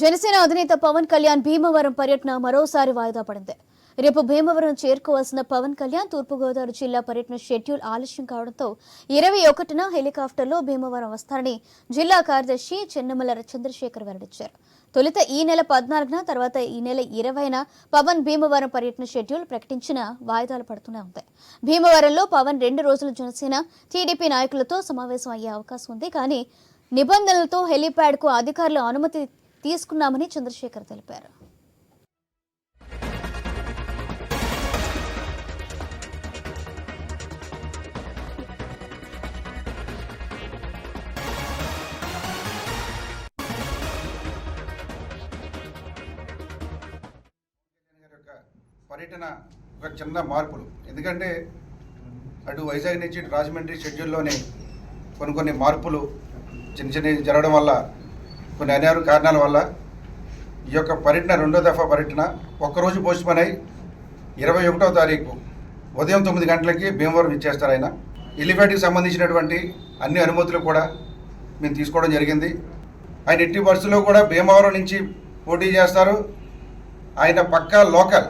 జనసేన అధినేత పవన్ కళ్యాణ్ భీమవరం పర్యటన మరోసారి వాయిదా పడింది. రేపు భీమవరం చేరుకోవాల్సిన పవన్ కళ్యాణ్ తూర్పుగోదావరి జిల్లా పర్యటన షెడ్యూల్ ఆలస్యం కావడంతో ఇరవై ఒకటిన హెలికాప్టర్లో భీమవరం వస్తారని జిల్లా కార్యదర్శి చెన్నమల చంద్రశేఖర్ వెల్లడించారు. తొలుత ఈ నెల పద్నాలుగున తర్వాత ఈ నెల ఇరవైన పవన్ భీమవరం పర్యటన షెడ్యూల్ ప్రకటించిన వాయిదాలు పడుతూనే ఉంటాయి భీమవరంలో పవన్ రెండు రోజులు జనసేన టీడీపీ నాయకులతో సమావేశం అయ్యే అవకాశం ఉంది. కానీ నిబంధనలతో హెలీప్యాడ్కు అధికారులు అనుమతి తీసుకున్నామని చంద్రశేఖర్ తెలిపారు. పర్యటన ఒక చిన్న మార్పులు. ఎందుకంటే అటు వైజాగ్ నుంచి రాజమండ్రి షెడ్యూల్లోనే కొన్ని కొన్ని మార్పులు చిన్న చిన్నవి జరగడం వల్ల కొన్ని అనివార్య కారణాల వల్ల ఈ యొక్క పర్యటన రెండో దఫా పర్యటన ఒక్కరోజు పోస్ట్పోన్ అయి ఇరవై ఒకటో తారీఖు ఉదయం తొమ్మిది గంటలకి భీమవరం ఇచ్చేస్తారు ఆయన. ఎలిఫెంట్కి సంబంధించినటువంటి అన్ని అనుమతులు కూడా మేము తీసుకోవడం జరిగింది. ఆయన ఎట్టి బస్సులో కూడా భీమవరం నుంచి పోటీ చేస్తారు. ఆయన పక్కా లోకల్.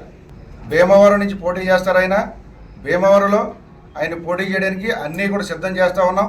భీమవరం నుంచి పోటీ చేస్తారు ఆయన. భీమవరంలో ఆయన పోటీ చేయడానికి అన్నీ కూడా సిద్ధం చేస్తూ ఉన్నాం.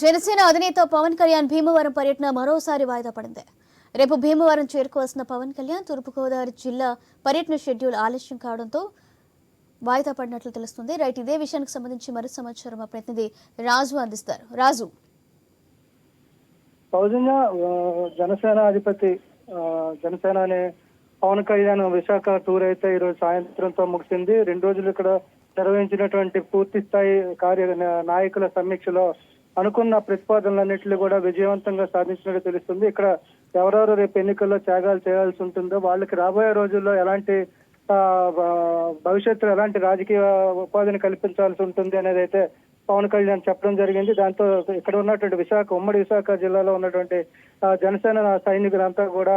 జనసేన అధినేత పవన్ కళ్యాణ్ భీమవరం పర్యటన మరోసారి వాయిదా పడింది. రేపు భీమవరం చేరుకోవాల్సిన పవన్ కళ్యాణ్ తూర్పుగోదావరి జిల్లా పర్యటన షెడ్యూల్ ఆలస్యం కావడంతో వాయిదా పడినట్లు తెలుస్తుంది. రైట్ ఇదే విషయానికి సంబంధించి మరో సమాచారం మా ప్రతినిధి రాజు అందిస్తారు. రాజు. సౌజన్య జనసేన అధిపతి జనసేన అనే పవన్ కళ్యాణ్ విశాఖ టూర్ అయితే ఈరోజు సాయంత్రంతో ముగిసింది. రెండు రోజులు ఇక్కడ నిర్వహించినటువంటి పూర్తి స్థాయి కార్య నాయకుల సమీక్షలో అనుకున్న ప్రతిపాదనలన్నింటినీ కూడా విజయవంతంగా సాధించినట్టు తెలుస్తుంది. ఇక్కడ ఎవరెవరు రేపు ఎన్నికల్లో త్యాగాలు చేయాల్సి ఉంటుందో వాళ్ళకి రాబోయే రోజుల్లో ఎలాంటి ఆ, భవిష్యత్తులో ఎలాంటి రాజకీయ ఉపాధిని కల్పించాల్సి ఉంటుంది అనేది అయితే పవన్ కళ్యాణ్ చెప్పడం జరిగింది. దాంతో ఇక్కడ ఉన్నటువంటి విశాఖ ఉమ్మడి విశాఖ జిల్లాలో ఉన్నటువంటి జనసేన సైనికులంతా కూడా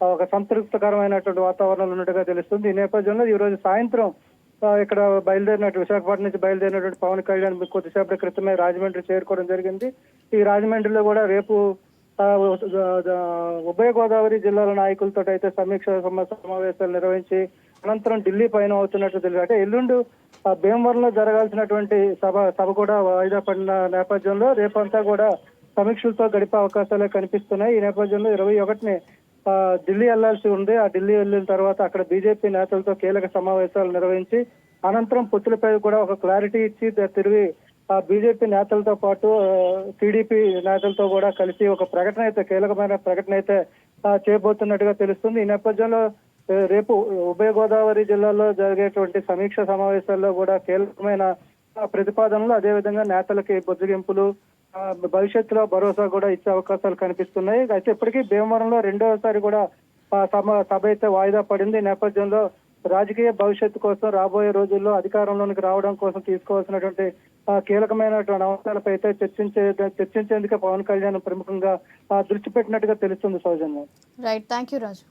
ఒక సంతృప్తికరమైనటువంటి వాతావరణంలో ఉన్నట్టుగా తెలుస్తుంది. ఈ నేపథ్యంలో ఈ రోజు సాయంత్రం ఇక్కడ బయలుదేరినట్టు విశాఖపట్నం నుంచి బయలుదేరినటువంటి పవన్ కళ్యాణ్ కొద్దిసేపటి క్రితమే రాజమండ్రి చేరుకోవడం జరిగింది. ఈ రాజమండ్రిలో కూడా రేపు ఉభయ గోదావరి జిల్లాల నాయకులతో అయితే సమీక్ష సమావేశాలు నిర్వహించి అనంతరం ఢిల్లీ పైన అవుతున్నట్టు తెలియదు. అంటే ఎల్లుండి భీమవరంలో జరగాల్సినటువంటి సభ సభ కూడా వాయిదా పడిన నేపథ్యంలో రేపంతా కూడా సమీక్షలతో గడిపే అవకాశాలే కనిపిస్తున్నాయి. ఈ నేపథ్యంలో ఇరవై ఒకటిని ఢిల్లీ వెళ్ళాల్సి ఉంది. ఆ ఢిల్లీ వెళ్ళిన తర్వాత అక్కడ బీజేపీ నేతలతో కీలక సమావేశాలు నిర్వహించి అనంతరం పొత్తులపై కూడా ఒక క్లారిటీ ఇచ్చి తిరిగి ఆ బీజేపీ నేతలతో పాటు టీడీపీ నేతలతో కూడా కలిసి ఒక ప్రకటన అయితే కీలకమైన ప్రకటన అయితే చేయబోతున్నట్టుగా తెలుస్తుంది. ఈ నేపథ్యంలో రేపు ఉభయ గోదావరి జిల్లాలో జరిగేటువంటి సమీక్ష సమావేశాల్లో కూడా కీలకమైన ప్రతిపాదనలు అదేవిధంగా నేతలకి బుజ్జగింపులు భవిష్యత్తులో భరోసా కూడా ఇచ్చే అవకాశాలు కనిపిస్తున్నాయి. అయితే ఇప్పటికీ భీమవరంలో రెండోసారి కూడా సభ అయితే వాయిదా పడింది. నేపథ్యంలో రాజకీయ భవిష్యత్తు కోసం రాబోయే రోజుల్లో అధికారంలోనికి రావడం కోసం తీసుకోవాల్సినటువంటి కీలకమైనటువంటి అంశాలపై అయితే చర్చించే చర్చించేందుకే పవన్ కళ్యాణ్ ప్రముఖంగా దృష్టి పెట్టినట్టుగా తెలుస్తుంది Soujanya. Right thank you Raju